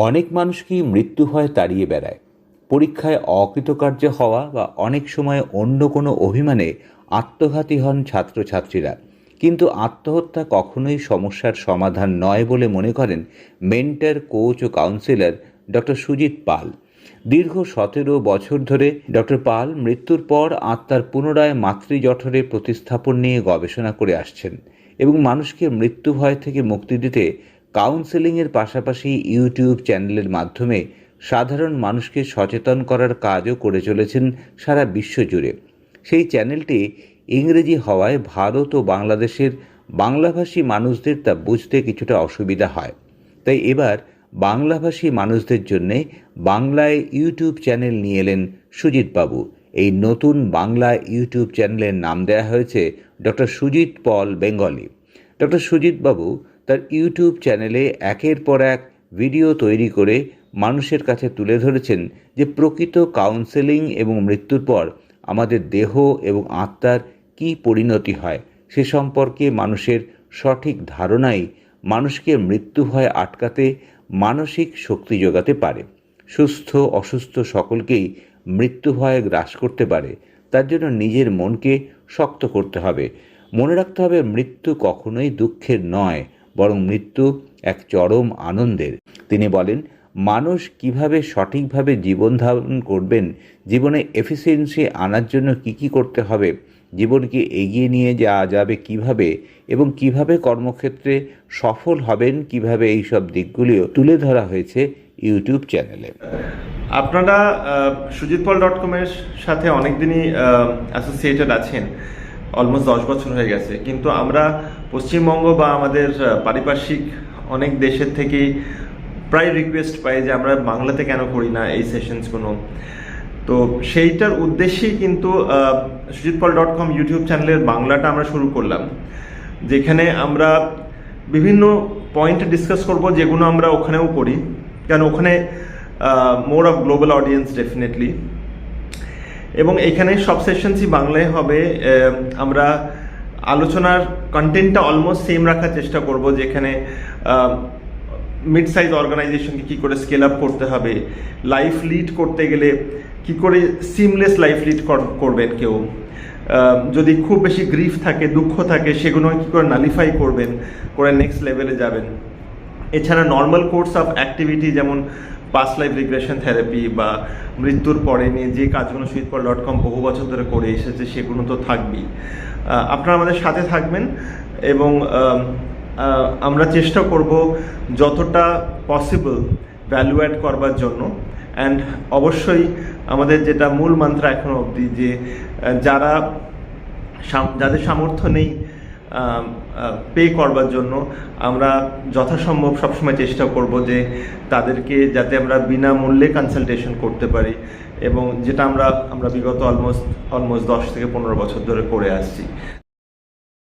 অনেক মানুষকেই মৃত্যু ভয় তাড়িয়ে বেড়ায়। পরীক্ষায় অকৃতকার্য হওয়া বা অনেক সময় অন্য কোনো অভিমানে আত্মঘাতী হন ছাত্রছাত্রীরা। কিন্তু আত্মহত্যা কখনোই সমস্যার সমাধান নয় বলে মনে করেন মেন্টার, কোচ ও কাউন্সিলর ডক্টর সুজিত পাল। দীর্ঘ সতেরো বছর ধরে ডক্টর পাল মৃত্যুর পর আত্মার পুনরায় মাতৃজঠরে প্রতিস্থাপন নিয়ে গবেষণা করে আসছেন এবং মানুষকে মৃত্যু ভয় থেকে মুক্তি দিতে কাউন্সেলিংয়ের পাশাপাশি ইউটিউব চ্যানেলের মাধ্যমে সাধারণ মানুষকে সচেতন করার কাজও করে চলেছেন সারা বিশ্ব জুড়ে। সেই চ্যানেলটি ইংরেজি হওয়ায় ভারত ও বাংলাদেশের বাংলাভাষী মানুষদের তা বুঝতে কিছুটা অসুবিধা হয়। তাই এবার বাংলাভাষী মানুষদের জন্যে বাংলায় ইউটিউব চ্যানেল নিয়ে এলেন সুজিত বাবু এই নতুন বাংলা ইউটিউব চ্যানেলের নাম দেওয়া হয়েছে doctor Sujit Paul Bengali. Doctor Sujit babu তার ইউটিউব চ্যানেলে একের পর এক ভিডিও তৈরি করে মানুষের কাছে তুলে ধরেছেন যে প্রকৃত কাউন্সেলিং এবং মৃত্যুর পর আমাদের দেহ এবং আত্মার কী পরিণতি হয়, সে সম্পর্কে মানুষের সঠিক ধারণাই মানুষকে মৃত্যু ভয় আটকাতে, মানসিক শক্তি যোগাতে পারে। সুস্থ, অসুস্থ সকলকেই মৃত্যু ভয়ে গ্রাস করতে পারে। তার জন্য নিজের মনকে শক্ত করতে হবে। মনে রাখতে হবে মৃত্যু কখনোই দুঃখের নয়, বরং মৃত্যু এক চরম আনন্দের। তিনি বলেন, মানুষ কীভাবে সঠিকভাবে জীবন ধারণ করবেন, জীবনে এফিসিয়েন্সি আনার জন্য কি কি করতে হবে, জীবনকে এগিয়ে নিয়ে যাওয়া যাবে কীভাবে, এবং কীভাবে কর্মক্ষেত্রে সফল হবেন, কীভাবে এই সব দিকগুলিও তুলে ধরা হয়েছে ইউটিউব চ্যানেলে। আপনারা সুজিত পল ডট কমের সাথে অনেকদিনই অ্যাসোসিয়েটেড আছেন। অলমোস্ট দশ বছর হয়ে গেছে। কিন্তু আমরা পশ্চিমবঙ্গ বা আমাদের পারিপার্শ্বিক অনেক দেশের থেকেই প্রায় রিকোয়েস্ট পাই যে আমরা বাংলাতে কেন করি না এই সেশনসগুলো তো সেইটার উদ্দেশ্যেই কিন্তু Sujit Paul dot com YouTube চ্যানেলের বাংলাটা আমরা শুরু করলাম। যেখানে আমরা বিভিন্ন পয়েন্ট ডিসকাস করব যেগুলো আমরা ওখানেও করি। কারণ ওখানে more of global audience definitely এবং এখানে সব সেশনসই বাংলায় হবে। আমরা আলোচনার কন্টেন্টটা অলমোস্ট সেম রাখার চেষ্টা করব, যেখানে মিড সাইজ অর্গানাইজেশনকে কী করে স্কেল আপ করতে হবে লাইফ লিড করতে গেলে কি করে সিমলেস লাইফ লিড করবেন কেউ। যদি খুব বেশি গ্রিফ থাকে, দুঃখ থাকে, সেগুলো কী করে নালিফাই করবেন, করে নেক্সট লেভেলে যাবেন। এছাড়া নর্মাল কোর্স অফ অ্যাক্টিভিটি যেমন পাস্ট লাইফ রিগ্রেশন থেরাপি বা মৃত্যুর পরে নিয়ে যে কাজগুলো সুইটপল ডট কম বহু বছর ধরে করে এসেছে, সেগুলো তো থাকবেই। আপনারা আমাদের সাথে থাকবেন এবং আমরা চেষ্টা করব যতটা পসিবল ভ্যালু অ্যাড করবার জন্য। অ্যান্ড অবশ্যই আমাদের যেটা মূল মন্ত্র এখনও অবধি যে যারা যাদের সামর্থ্য নেই পে করবার জন্য আমরা যথাসম্ভব সবসময় চেষ্টা করব যে তাদেরকে যাতে আমরা বিনামূল্যে কনসালটেশন করতে পারি এবং যেটা আমরা আমরা বিগত অলমোস্ট অলমোস্ট দশ থেকে পনেরো বছর ধরে করে আসছি।